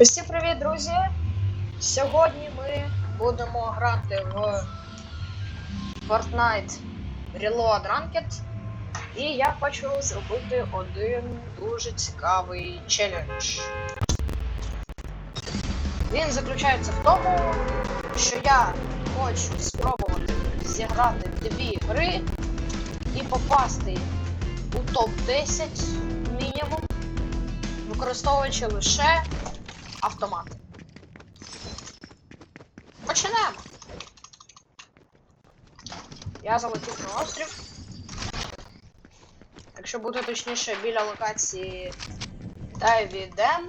Усім привіт, друзі! Сьогодні ми будемо грати в Fortnite Reload Ranked. І я хочу зробити один дуже цікавий челендж. Він заключається в тому, що я хочу спробувати зіграти дві гри і попасти у топ-10 мінімум, використовуючи лише автомат. Починаємо. Я залетів на острів. Якщо бути точніше, біля локації Dam.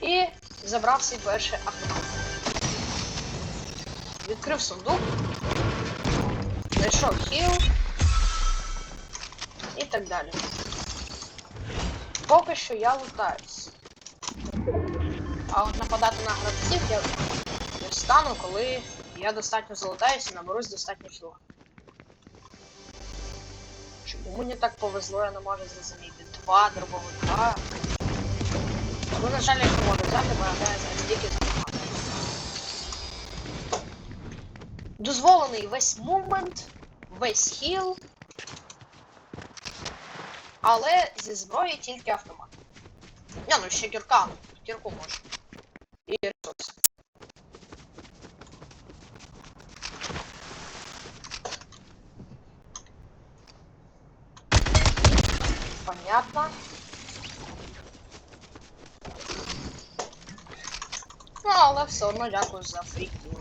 І забрав свій перший автомат. Відкрив сундук. Знайшов хіл. І так далі. Поки що я лутаюсь. А от нападати на гравців я не встану, коли я достатньо залутаюся і наберусь достатньо хіла. Чому мені так повезло, я не можу зрозуміти. Два дробовика. Ну, на жаль, я не можу взяти, бо я тільки з. Дозволений весь мувмент, весь хіл. Але зі зброї тільки автомат. Ні, ну ще кірка, кірку можна. І ресурси. Понятно. Ну, але все одно дякую за фріктуру.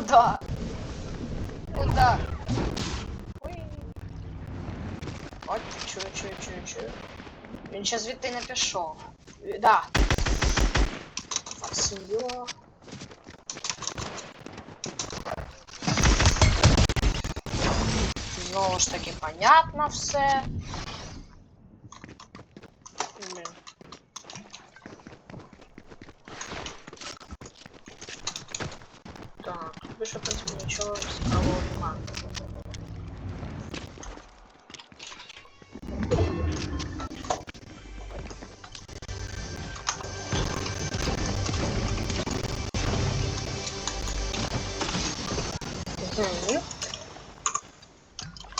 Куда? Куда? Ой. От, чую, чую, чую, чую. Він ще звідти не пішов. Е, Да. Сеньор. Знову ж таки, понятно все. Так, більше, в принципі, нічого цікавого немає.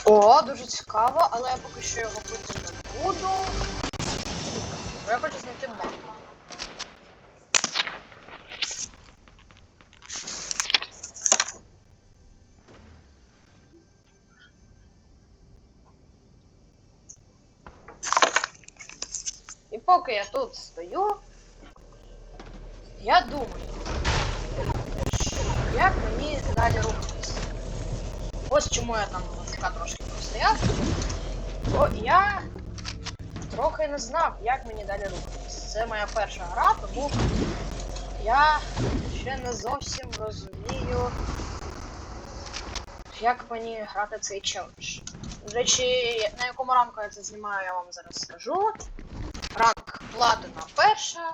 О, дуже цікаво, але я поки що його пити не буду. Хочу знайти мапу. І поки я тут стою, я думаю, як мені далі рухатися. Ось чому я там така трошки простояв. Бо я трохи не знав, як мені далі рухатись. Це моя перша гра, тому я ще не зовсім розумію, як мені грати цей челендж. До речі, на якому ранку я це знімаю, я вам зараз скажу. Ранг платина перша.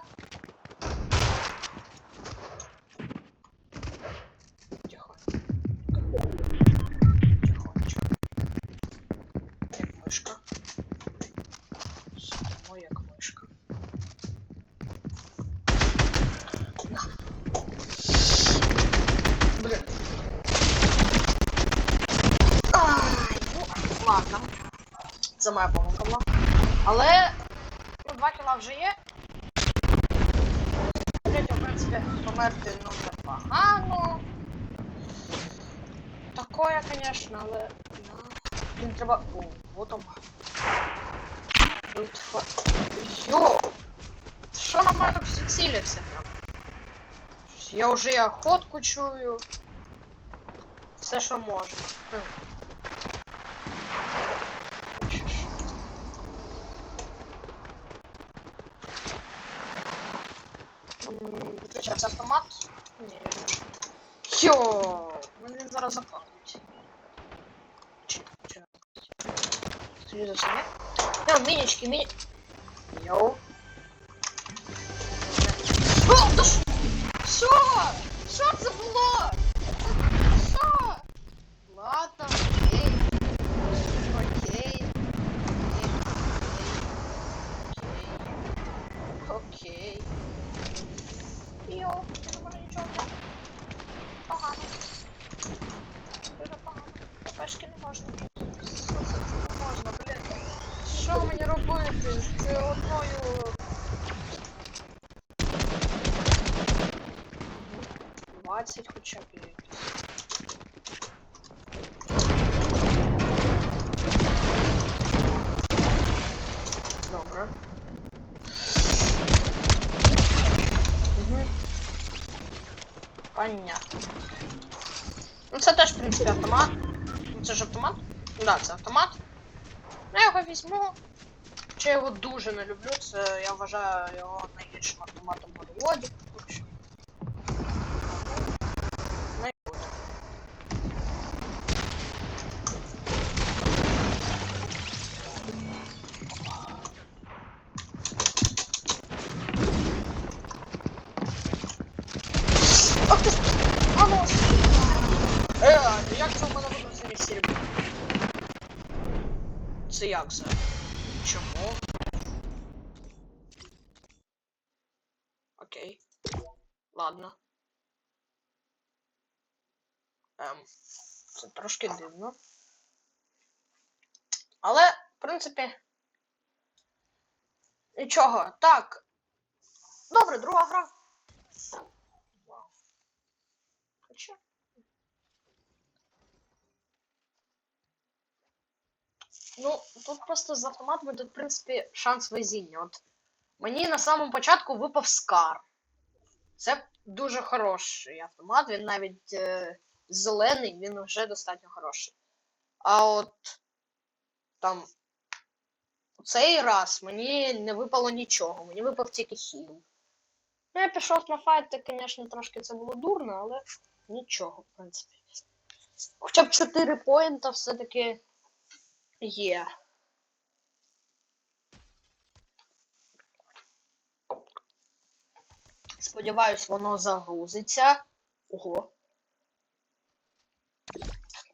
Тихо. Як мишка. Сидимо ну, ладно. Це моя помилка була. Але 2 кіла вже є. Третє, в принципі, померти ну непогано. Такое, конечно, але. ну, Блін, треба. О, вот он. Йо! Що на мене так всі ціляться? Я вже і охотку чую. Все, що можна. Хм. Що ж. Автомат? Ні. Йо, мене він зараз запалить. Чи, чи. Серйозно, це не? Йо, мінічки, міні... Йоу. О, да ш... Що? Що це було? Що мені робити з одною... 20 хоча б якось. Добре. Понятно. Ну це теж, в принципі, автомат. Ну це ж автомат? Да, це автомат. Я його візьму. Чи я його дуже не люблю, це я вважаю його найгіршим автоматом в Warlord. Трошки дивно. Але, в принципі. Нічого. Так. Добре, друга гра. Ну, тут просто з автоматами тут, в принципі, шанс везіння. От мені на самому початку випав скар. Це дуже хороший автомат, він навіть е, зелений, він вже достатньо хороший. А от там у цей раз мені не випало нічого, мені випав тільки хіл. Ну, я пішов на файт, звісно, трошки це було дурно, але нічого, в принципі. Хоча б 4 поінта все-таки є. Сподіваюсь, воно загрузиться. Ого.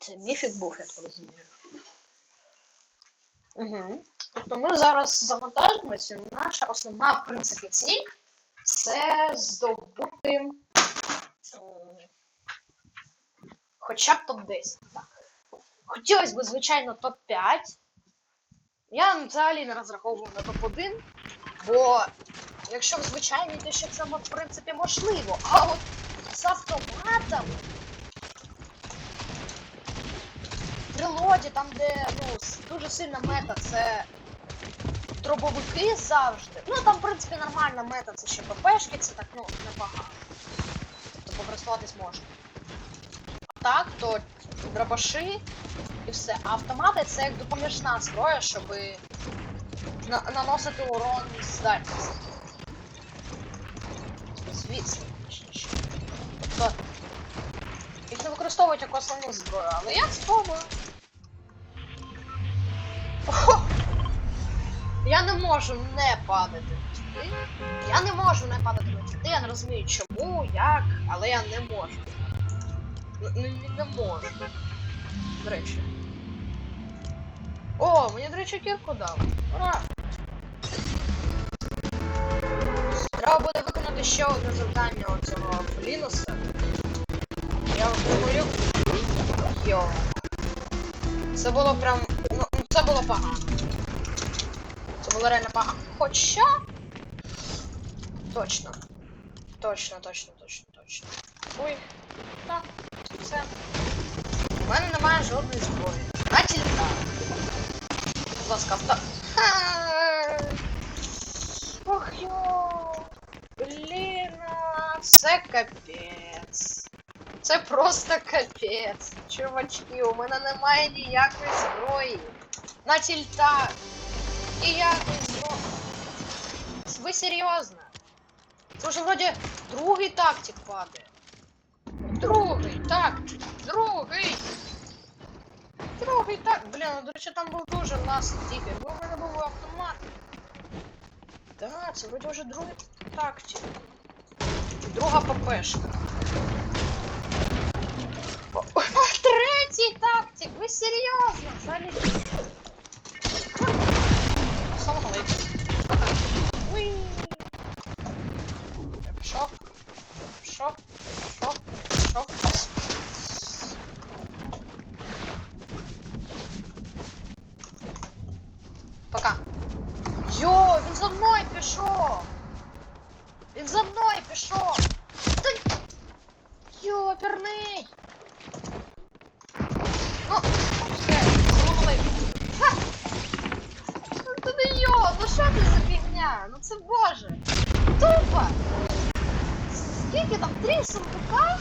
Це міфік був, я так розумію. Угу. Тобто ми зараз завантажимося. Наша основна, в принципі, ціль це здобути хоча б топ-10. Так. Хотілося б, звичайно, топ-5. Я взагалі не розраховував на топ-1, бо якщо в звичайній, то ще це, в принципі, можливо. А от з автоматом в там, де ну, дуже сильна мета, це дробовики завжди. Ну там, в принципі, нормальна мета, це ще ППшки, це так, ну, непогано. Тобто покористуватись можна. А так, то дробаши і все. А автомати це як допоміжна зброя, щоб на наносити урон з дальності. Звісно, точніше. Тобто їх не використовують як основну зброю, але я спробую. Я не можу не падати на чити. Я не можу не падати на чити, я не розумію чому, як, але я не можу. Ну, не, не можу. До речі. О, мені, до речі, кірку дали. Ура! Треба буде виконати ще одне завдання цього Флінуса. Я говорю. Йо. Це було прям. Ну, ну, це було погано. Було реально погано. Хоча. Точно. Точно, точно, точно, точно. Ой. Так, все. У мене немає жодної зброї. На тільки. Будь ласка, авто. Ох йо! Блін, це капець. Це просто капець. Чувачки, у мене немає ніякої зброї. На тільтах. Зброї. Ви серйозно? Це вже вроді Другий тактик падає. Другий тактик. Другий. Другий так. Блін, ну, до речі, там був дуже класний тікер. Бо в мене автомат. Да, це вроді вже другий тактик. Друга ППшка. Третій тактик! Ви серйозно? Взагалі. Салам алейкум. Уй. Я пішов. Пішов. Пішов. Пішов. Пока. Йо, він за мною пішов. Він за мною пішов. Та... Йо, перний. Ну боже. Тупо. Скільки там? Три сундука?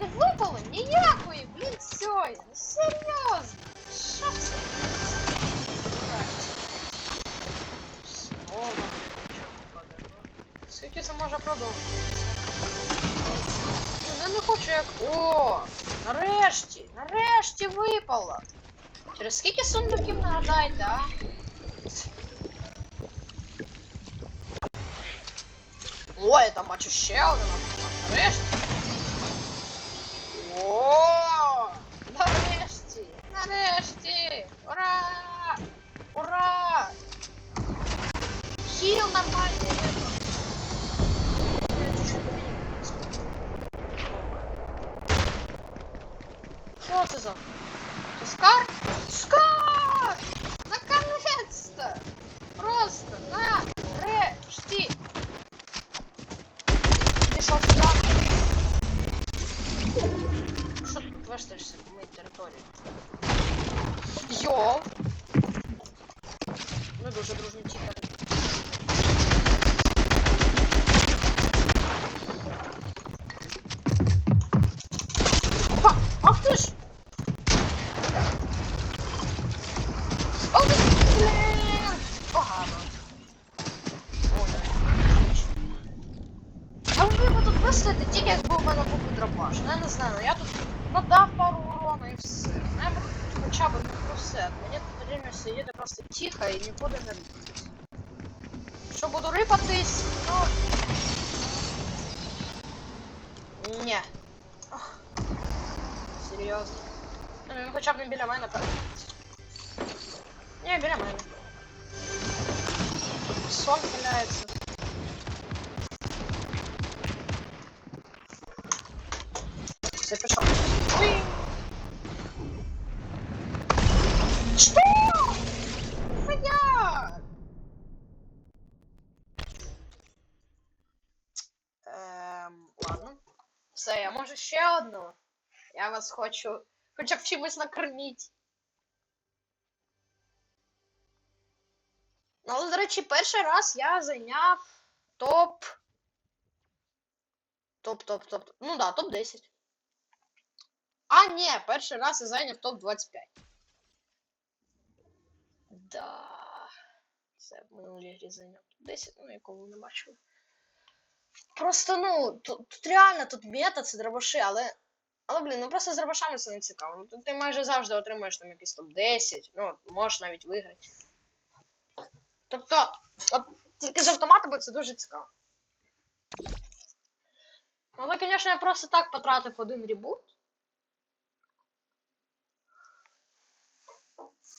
Не випало ніякої, блін, сьогодні. Ну серйозно. Що це? Так. О, нахуй, нічого не падає, ну. Скільки це може продовжуватися? Ну, Я не хочу як. О! Нарешті! Нарешті випало! Через скільки сундуків нагадайте, а? О, я там бачу ще один автомат. Нарешті. О! Нарешті! Нарешті! Ура! Ура! Хіл нормальний вибор. Я чуть-чуть поміняю. Що це за? Це Скар? Скар! Сон. Все. Уй! Що? Хуя! Ем, ладно. Все, я можу ще одну. Я вас хочу хоча б чимось накормити. Але, до речі, перший раз я зайняв топ. Топ, топ, топ. Ну да, топ 10. А, ні, перший раз я зайняв топ 25. Да. Це в минулій грі зайняв топ 10, ну якого не бачив. Просто, ну, тут, тут реально тут мета, це дробаши, але. Але, блін, ну просто з дробашами це не цікаво. Ну, ти майже завжди отримуєш там якийсь топ 10, ну, можеш навіть виграти. Тобто, от тільки з автоматами це дуже цікаво. Ну, Але, звісно, я просто так потратив один ребут.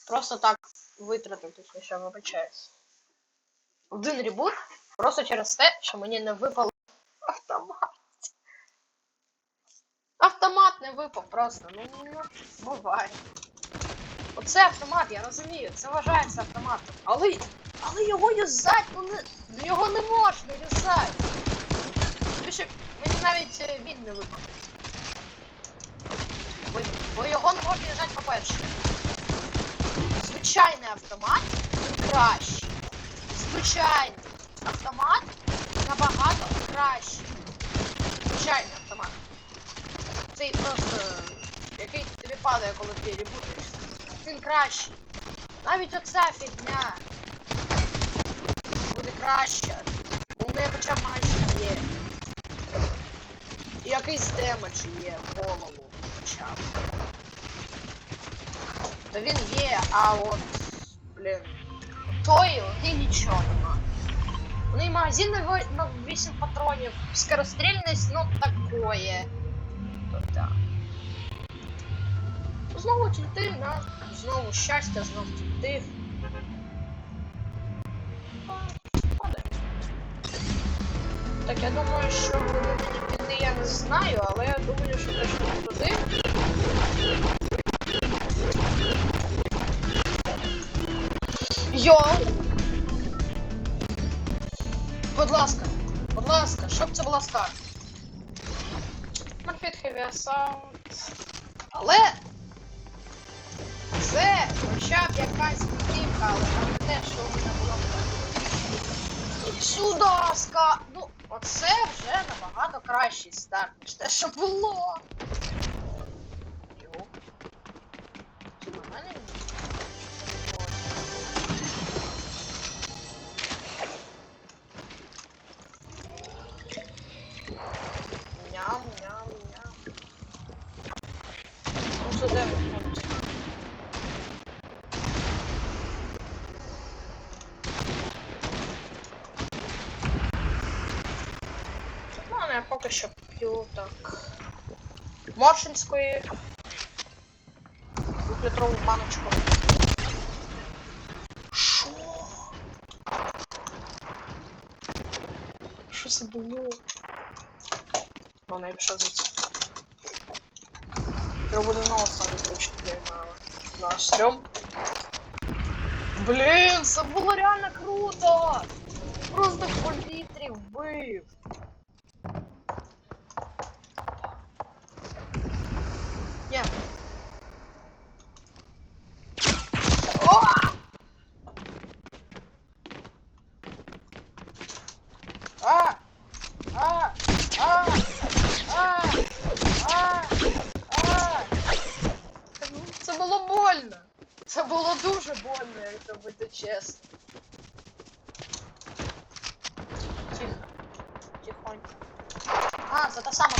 Просто так витратив, точно, що вибачаюсь. Один ребут просто через те, що мені не випав автомат. Автомат не випав просто. Ну, ну, буває. Оце автомат, я розумію, це вважається автоматом. Але, але його юзать, ну не, його не можна юзати. Більше, мені навіть е, він не випав. Бо, бо його не можна юзати, по-перше. Звичайний автомат кращий. Звичайний автомат набагато кращий. Звичайний автомат. Цей просто, який тобі падає, коли ти ребутуєшся. Він кращий. Навіть оця фігня буде краще. У неї хоча б магазин є. якийсь демедж є в голову хоча б. То він є, а от, блін, той, і нічого нема. У неї магазин на во- на 8 патронів, скорострільність, ну такое. То да. Знову тільти, на знову щастя, знову. Падає. Так, я думаю, що мені я не знаю, але я думаю, що точно туди. Йоу! Будь ласка, будь ласка, щоб це була скар. Марфіт Heavy. Але якась підтримка, але не те, що в мене було. Ну, оце вже набагато кращий старт, ніж те, що було. Моршинської. Двохлітрову баночку. Шо? Що це було? Вона якщо за це. Треба буде знову ставити ручки на, на стрьом. Блін, це було реально круто! Просто в повітрі вбив. Дуже больно, якщо бути чесно. Тихо. Тихонько. А, це та сама.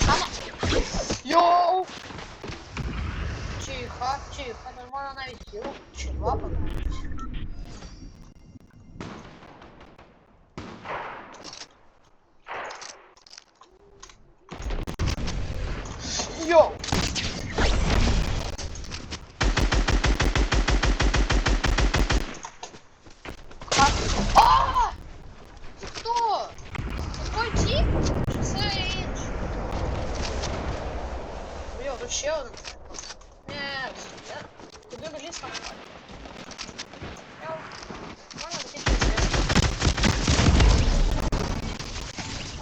Сама. Йоу! Тихо, тихо, нормально навіть хіло. Чи два подивитися. Йо, тут ще один. Я... Там? Я... У мене закінчився.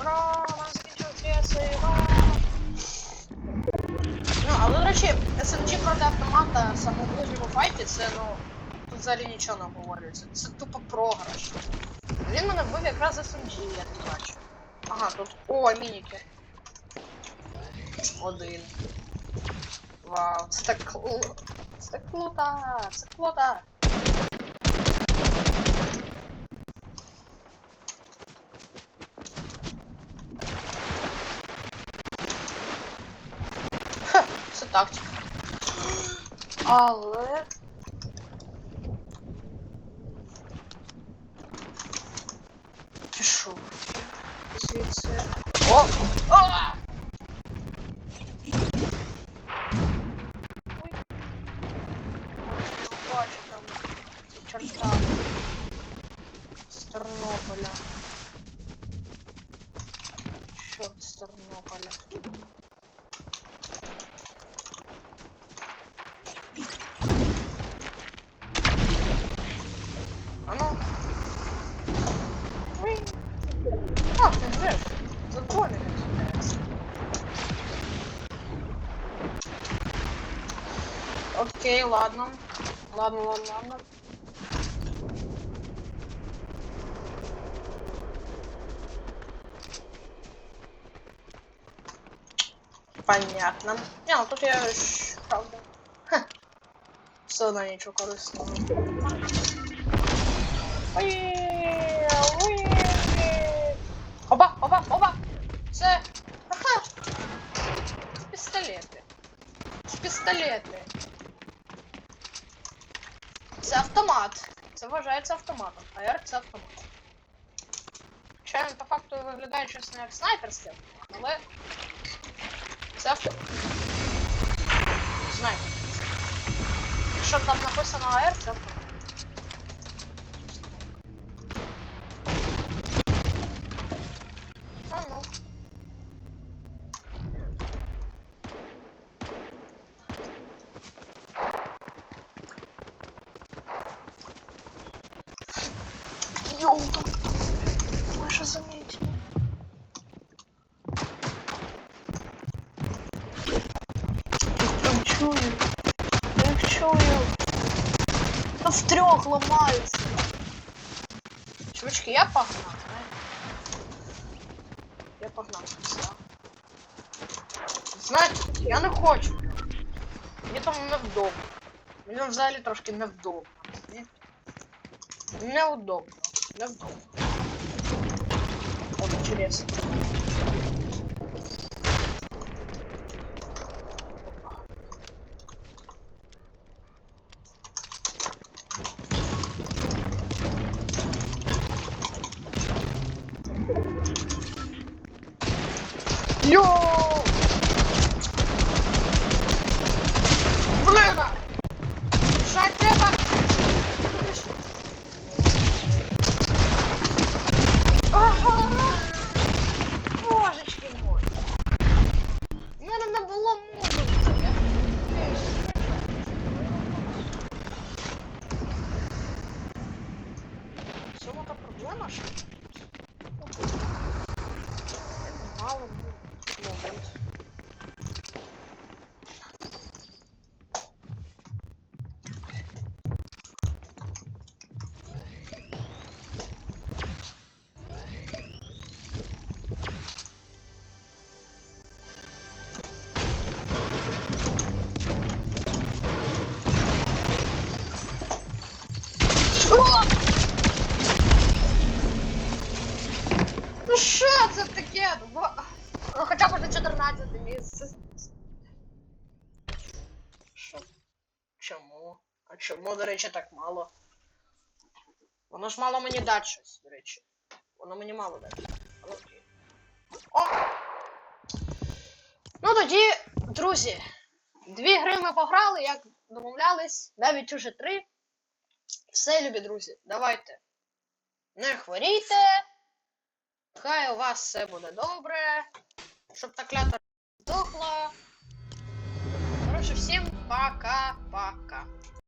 Ура! Мене закінчився! Ну, але, до речі, SMG проти автомата в файті, це, ну, тут взагалі нічого не обговорюється. Це тупо програш. Він мене вбив якраз SMG, я не бачу. Ага, тут. О, мініки. Один. Вау, це так круто. Це так круто. Це круто. Ха, це тактика. Але. Пішов. Звідси. О! А! Ой. Бачу там черта. З Тернополя. Чорт з Тернополя. А ну. Уй. А, ты же законы Окей, ладно. Ладно, ладно, ладно. Понятно. Не, ну тут я ж, правда. Ха. Все одно нічого корисного. Ой, пістолети. Це автомат. Це вважається автоматом. АР це автомат. Хоча він по факту виглядає чесно як снайперське, але. Це автомат. Снайпер. Якщо там написано АР, це автомат. Та в трьох ламаються. Чувачки, я погнал, знаєте? Я погнал. Все. Знаєте, я не хочу. Мені там невдобно. Мені взагалі трошки невдобно. Мені Неудобно. Невдобно. Вот интересно. Чому, до речі, так мало? Воно ж мало мені дати щось, до речі. Воно мені мало дати. О! Ну тоді, друзі, дві гри ми пограли, як домовлялись, навіть уже три. Все, любі друзі, давайте. Не хворійте. Хай у вас все буде добре. Щоб та клята здохла. Коротше, всім пока-пока.